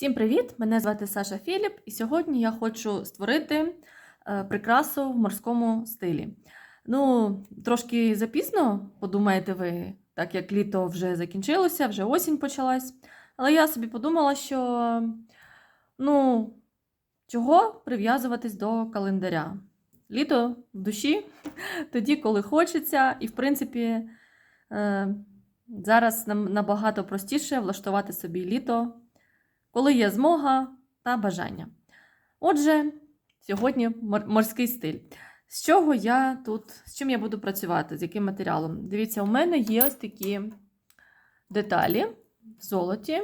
Всім привіт! Мене звати Саша Філіп, і сьогодні я хочу створити е, прикрасу в морському стилі. Ну, трошки запізно, подумаєте ви, так як літо вже закінчилося, вже осінь почалась. Але я собі подумала, що ну, чого прив'язуватись до календаря? Літо в душі, тоді, коли хочеться, і в принципі. е, Зараз нам набагато простіше влаштувати собі літо, коли є змога та бажання. Отже, сьогодні мор- морський стиль. З чого я тут, з чим я буду працювати, з яким матеріалом? Дивіться, у мене є ось такі деталі в золоті,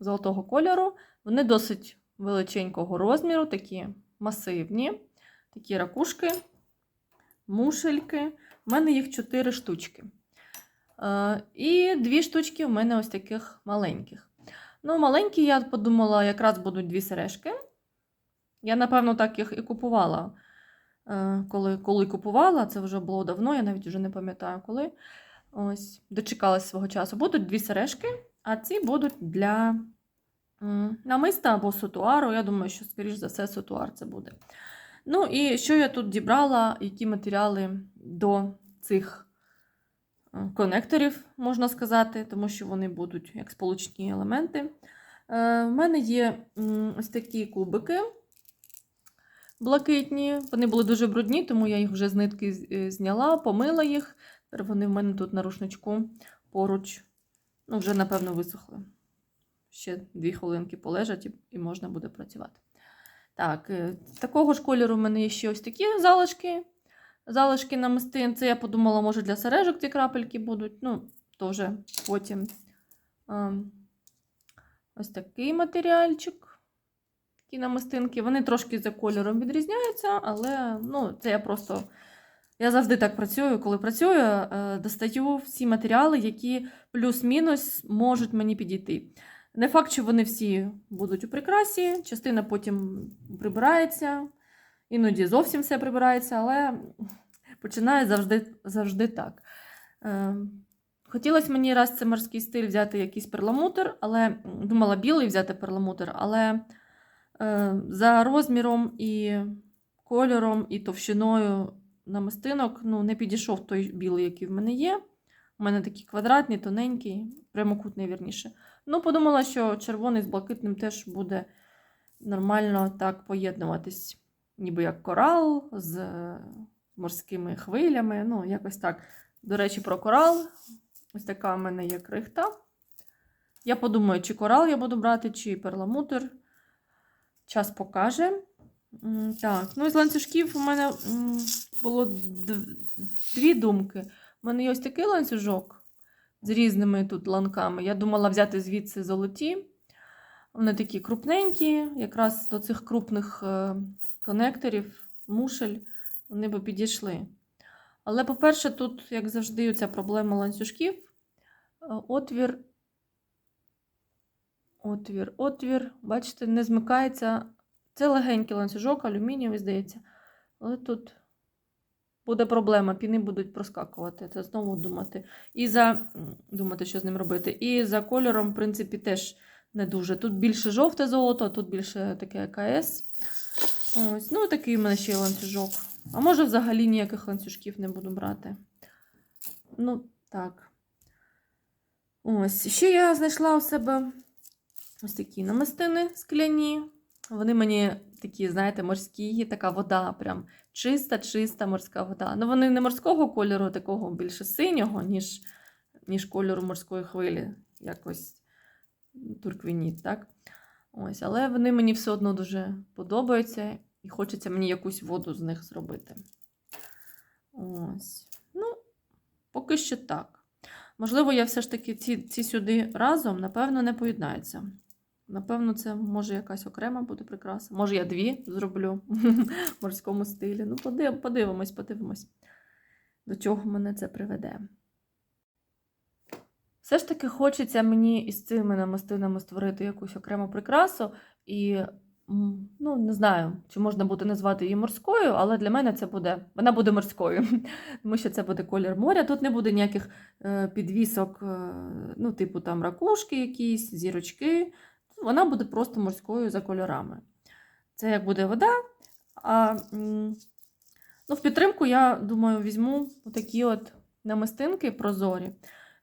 золотого кольору. Вони досить величенького розміру, такі масивні, такі ракушки, мушельки. У мене їх 4 штучки. Е, І дві штучки в мене ось таких маленьких. Ну, маленькі, я подумала, якраз будуть дві сережки. Я, напевно, так їх і купувала. Е, Коли, коли купувала, це вже було давно, я навіть вже не пам'ятаю коли. Ось, дочекалась свого часу. Будуть дві сережки, а ці будуть для намиста або сутуару. Я думаю, що, скоріш за все, сутуар це буде. Ну і що я тут дібрала, які матеріали до цих конекторів, можна сказати, тому що вони будуть як сполучні елементи. Е, В мене є ось такі кубики блакитні. Вони були дуже брудні, тому я їх вже з нитки е, зняла, помила їх. Тепер вони в мене тут на рушничку поруч. Ну, вже, напевно, висохли. Ще дві хвилинки полежать і, можна буде працювати. Так, е, такого ж кольору в мене є ще ось такі залишки. Залишки намистин. Це я подумала, може для сережок ці крапельки будуть. Ну, вже потім. Ось такий матеріальчик. Такі намистинки. Вони трошки за кольором відрізняються, але ну, це я просто. Я завжди так працюю. Коли працюю, е, достаю всі матеріали, які плюс-мінус можуть мені підійти. Не факт, що вони всі будуть у прикрасі, частина потім прибирається, іноді зовсім все прибирається, але починаю завжди, завжди так. Е, Хотілося мені раз це морський стиль взяти якийсь перламутр, але думала білий взяти перламутр, але е, за розміром і кольором, і товщиною намистинок ну, не підійшов той білий, який в мене є. У мене такий квадратний, тоненький, прямокутний вірніше. Ну, подумала, що червоний з блакитним теж буде нормально так поєднуватись, ніби як корал з е, морськими хвилями. Ну, якось так. До речі, про корал. Ось така в мене є крихта. Я подумаю, чи корал я буду брати, чи перламутр. Час покаже. Так, ну і з ланцюжків у мене було дві думки. У мене є ось такий ланцюжок з різними тут ланками. Я думала взяти звідси золоті. Вони такі крупненькі, якраз до цих крупних е, конекторів, мушель, вони би підійшли. Але, по-перше, тут, як завжди, ця проблема ланцюжків. Е, Отвір, отвір, отвір. Бачите, не змикається. Це легенький ланцюжок, алюмінієвий, здається. Але тут буде проблема, піни будуть проскакувати. Це знову думати. І за думати, що з ним робити. І за кольором, в принципі, теж не дуже. Тут більше жовте золото, а тут більше таке АКС. Ось, ну, такий в мене ще ланцюжок. А може, взагалі ніяких ланцюжків не буду брати. Ну, так. Ось. Ще я знайшла у себе ось такі намистини скляні. Вони мені такі, знаєте, морські, така вода, прям чиста, чиста морська вода. Ну, вони не морського кольору, такого більше синього, ніж, ніж кольору морської хвилі. Якось турквініт, так? Ось, але вони мені все одно дуже подобаються, і хочеться мені якусь воду з них зробити. Ось. Ну, поки що так. Можливо, я все ж таки ці, ці сюди разом, напевно, не поєднаються. Напевно, це може якась окрема буде прикраса. Може, я дві зроблю в морському стилі. Ну, подивимось, подивимось, до чого мене це приведе. Все ж таки хочеться мені із цими намистинами створити якусь окрему прикрасу. І ну, не знаю, чи можна буде назвати її морською, але для мене це буде, вона буде морською, тому що це буде колір моря. Тут не буде ніяких е, підвісок, е, ну, типу там ракушки якісь, зірочки. вона буде просто морською за кольорами. Це як буде вода. А ну, в підтримку, я думаю, візьму такі от намистинки прозорі.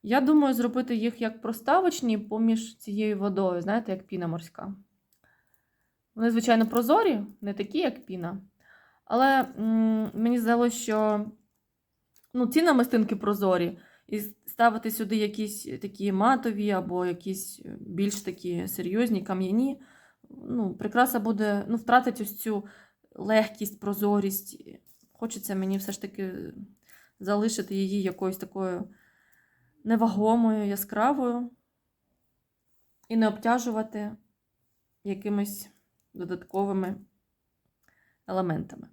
Я думаю, зробити їх як проставочні поміж цією водою, знаєте, як піна морська. Вони, звичайно, прозорі, не такі, як піна. Але м, мені здалося, що ну, ці намистинки прозорі, і ставити сюди якісь такі матові або якісь більш такі серйозні, кам'яні. Ну, прикраса буде, ну, втратить ось цю легкість, прозорість. Хочеться мені все ж таки залишити її якоюсь такою невагомою, яскравою і не обтяжувати якимись додатковими елементами.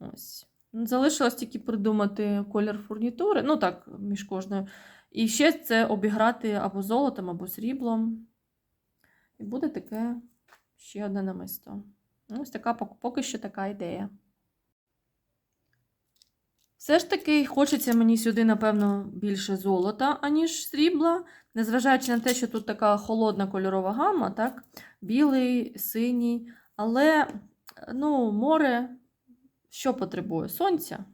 Ось. Залишилось тільки придумати колір фурнітури, ну так, між кожною. І ще це обіграти або золотом, або сріблом. І буде таке ще одне намисто. Ось така поки що така ідея. Все ж таки хочеться мені сюди, напевно, більше золота, аніж срібла. Незважаючи на те, що тут така холодна кольорова гама, так? білий, синій. Але ну, море що потребує? Сонця.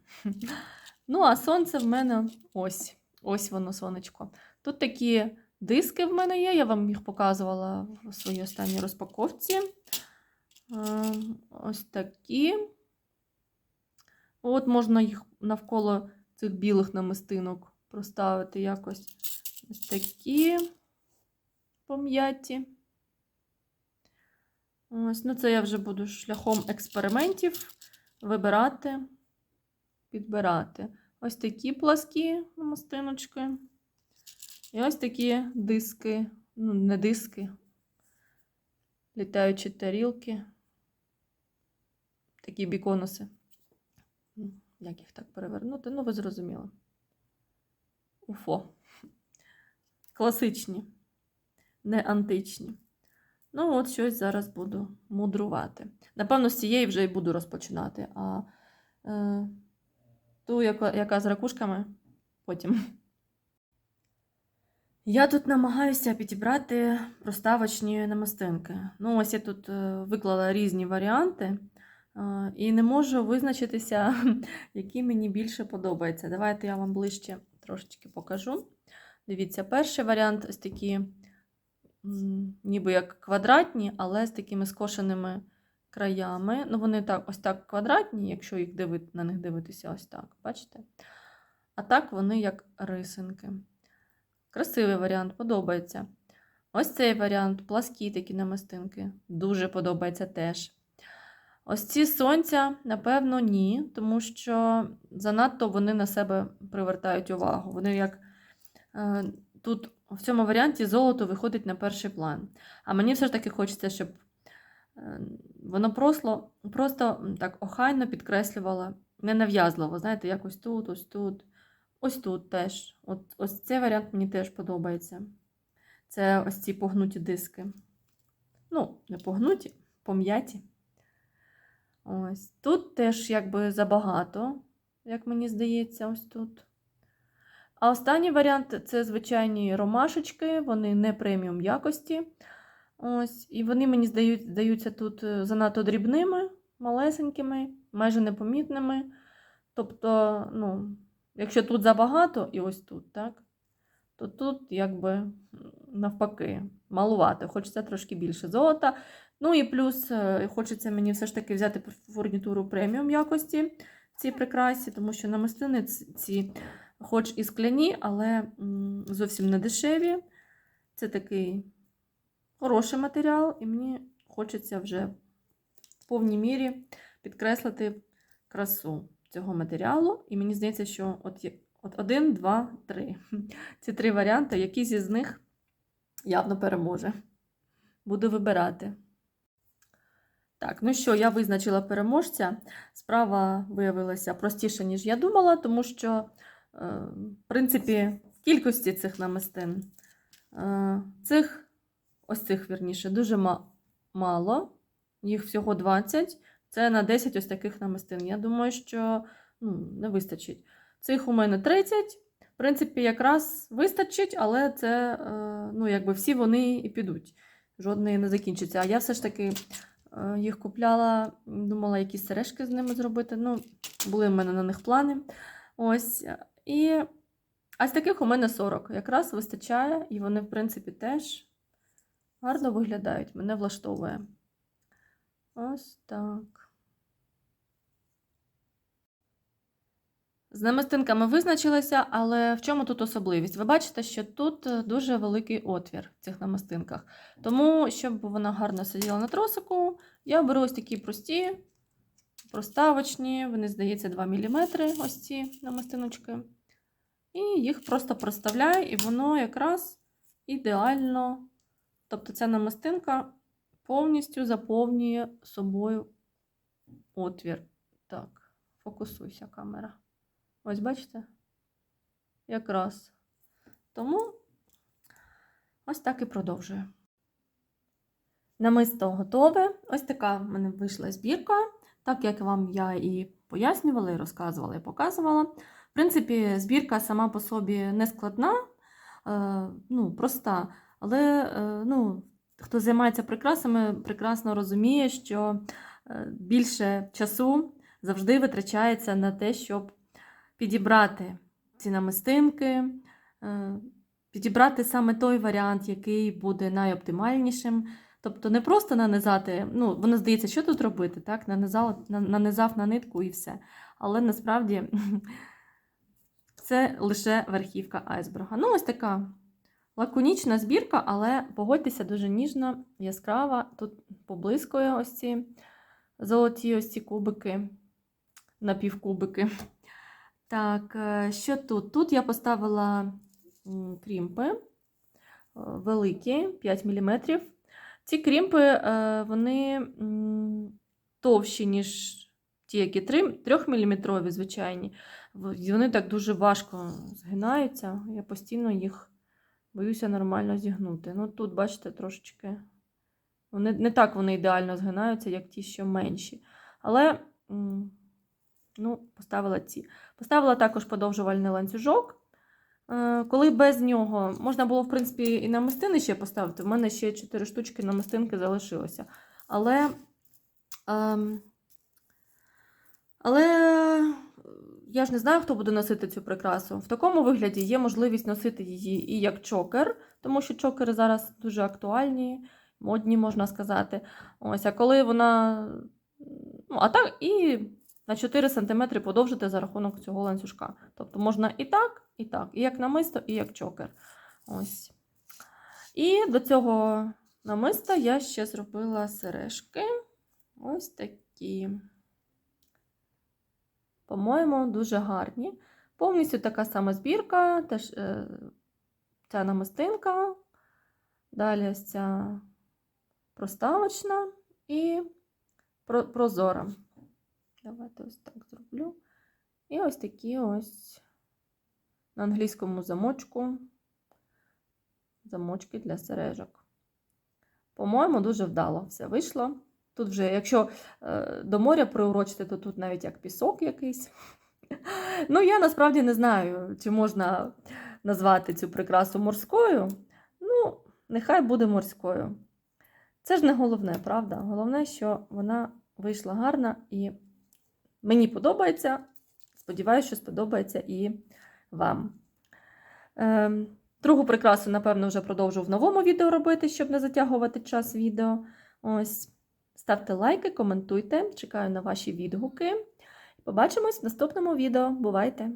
Ну, а сонце в мене ось. Ось воно, сонечко. Тут такі диски в мене є, я вам їх показувала в своїй останній розпаковці. Е, Ось такі. От можна їх навколо цих білих намистинок проставити якось. Ось такі пом'яті. Ось, ну це я вже буду шляхом експериментів вибирати, підбирати. Ось такі пласкі намистиночки. І ось такі диски, ну, не диски, літаючі тарілки, такі біконуси. Як їх так перевернути? Ну, ви зрозуміли. Уфо. Класичні, не античні. Ну, от щось зараз буду мудрувати. Напевно, з цієї вже і буду розпочинати. А е, ту, яка, яка з ракушками, потім. Я тут намагаюся підібрати проставочні намистинки. Ну, ось я тут е, виклала різні варіанти. І не можу визначитися, які мені більше подобаються. Давайте я вам ближче трошечки покажу. Дивіться, перший варіант ось такі, ніби як квадратні, але з такими скошеними краями. Ну, вони так, ось так квадратні, якщо їх дивит, на них дивитися ось так, бачите? А так вони як рисинки. Красивий варіант, подобається. Ось цей варіант, пласкі такі намистинки. Дуже подобається теж. Ось ці сонця, напевно, ні, тому що занадто вони на себе привертають увагу. Вони як е, тут в цьому варіанті золото виходить на перший план. А мені все ж таки хочеться, щоб е, воно просто, просто так охайно підкреслювало, ненав'язливо, знаєте, якось тут, ось тут. Ось тут теж. От, ось цей варіант мені теж подобається. Це ось ці погнуті диски. Ну, не погнуті, пом'яті. Ось. Тут теж якби забагато, як мені здається, ось тут. А останній варіант це звичайні ромашечки, вони не преміум якості. Ось. І вони мені здають, здаються тут е, занадто дрібними, малесенькими, майже непомітними. Тобто, ну, Якщо тут забагато, і ось тут, так? То тут, якби навпаки, малувати. Хочеться трошки більше золота. Ну і плюс е, хочеться мені все ж таки взяти фурнітуру преміум якості в цій прикрасі, тому що намистини ці, хоч і скляні, але зовсім не дешеві. Це такий хороший матеріал, і мені хочеться вже в повній мірі підкреслити красу цього матеріалу. І мені здається, що от, от один, два, три. Ці три варіанти, якийсь із них явно переможе. Буду вибирати. Так, ну що, я визначила переможця. Справа виявилася простіша, ніж я думала, тому що, е, в принципі, кількості цих намистин, е, цих, ось цих, вірніше, дуже мало. Їх всього 20. Це на 10 ось таких намистин. Я думаю, що ну, не вистачить. Цих у мене 30. В принципі, якраз вистачить, але це, е, ну, якби всі вони і підуть жодної не закінчиться. А я все ж таки їх купляла, думала, якісь сережки з ними зробити. Ну, були в мене на них плани. Ось. І а з таких у мене 40. Якраз вистачає, і вони, в принципі, теж гарно виглядають. Мене влаштовує. Ось так. З намистинками визначилися, але в чому тут особливість? Ви бачите, що тут е, дуже великий отвір в цих намистинках. Тому, щоб вона гарно сиділа на тросику, я беру ось такі прості, проставочні, вони, здається, 2 мм, ось ці намистиночки. І їх просто проставляю, і воно якраз ідеально. Тобто ця намистинка повністю заповнює собою отвір. Так, фокусуйся камера. Ось бачите? Якраз. Тому ось так і продовжую. Намисто готове. Ось така в мене вийшла збірка. Так як вам я і пояснювала, і розказувала, і показувала. В принципі, збірка сама по собі не складна, е, ну, проста. Але е, ну, хто займається прикрасами, прекрасно розуміє, що е, більше часу завжди витрачається на те, щоб підібрати ці намистинки, е, підібрати саме той варіант, який буде найоптимальнішим. Тобто не просто нанизати, ну, воно здається, що тут робити, так? Нанизав, на- нанизав на нитку і все. Але насправді це лише верхівка айсберга. Ну, ось така лаконічна збірка, але погодьтеся, дуже ніжна, яскрава. Тут поблискує ось ці золоті ось ці кубики, напівкубики. Так, е, що тут? Тут я поставила крімпи е, великі, 5 мм. Ці крімпи, е, вони товщі, ніж ті, які 3 мм звичайні. Вони так дуже важко згинаються. Я постійно їх боюся нормально зігнути. Ну, тут, бачите, трошечки. Вони, не так вони ідеально згинаються, як ті, що менші. Але ну, поставила ці. Поставила також подовжувальний ланцюжок. Е, Коли без нього можна було, в принципі, і намистини ще поставити. В мене ще 4 штучки намистинки залишилося. Але, ем, але я ж не знаю, хто буде носити цю прикрасу. В такому вигляді є можливість носити її і як чокер, тому що чокери зараз дуже актуальні, модні, можна сказати. Ось, а коли вона. Ну, а так і на 4 см подовжити за рахунок цього ланцюжка. Тобто можна і так, і так, і як намисто, і як чокер. Ось. І до цього намиста я ще зробила сережки. Ось такі. По-моєму, дуже гарні. Повністю така сама збірка, теж е, ця намистинка. Далі ось ця проставочна і про- прозора. Давайте ось так зроблю. І ось такі ось на англійському замочку. Замочки для сережок. По-моєму, дуже вдало все вийшло. Тут вже, якщо е, до моря приурочити, то тут навіть як пісок якийсь. Ну, я насправді не знаю, чи можна назвати цю прикрасу морською. Ну, нехай буде морською. Це ж не головне, правда? Головне, що вона вийшла гарна і мені подобається. Сподіваюся, що сподобається і вам. Ем, Другу прикрасу, напевно, вже продовжу в новому відео робити, щоб не затягувати час відео. Ось. Ставте лайки, коментуйте. Чекаю на ваші відгуки. Побачимось в наступному відео. Бувайте!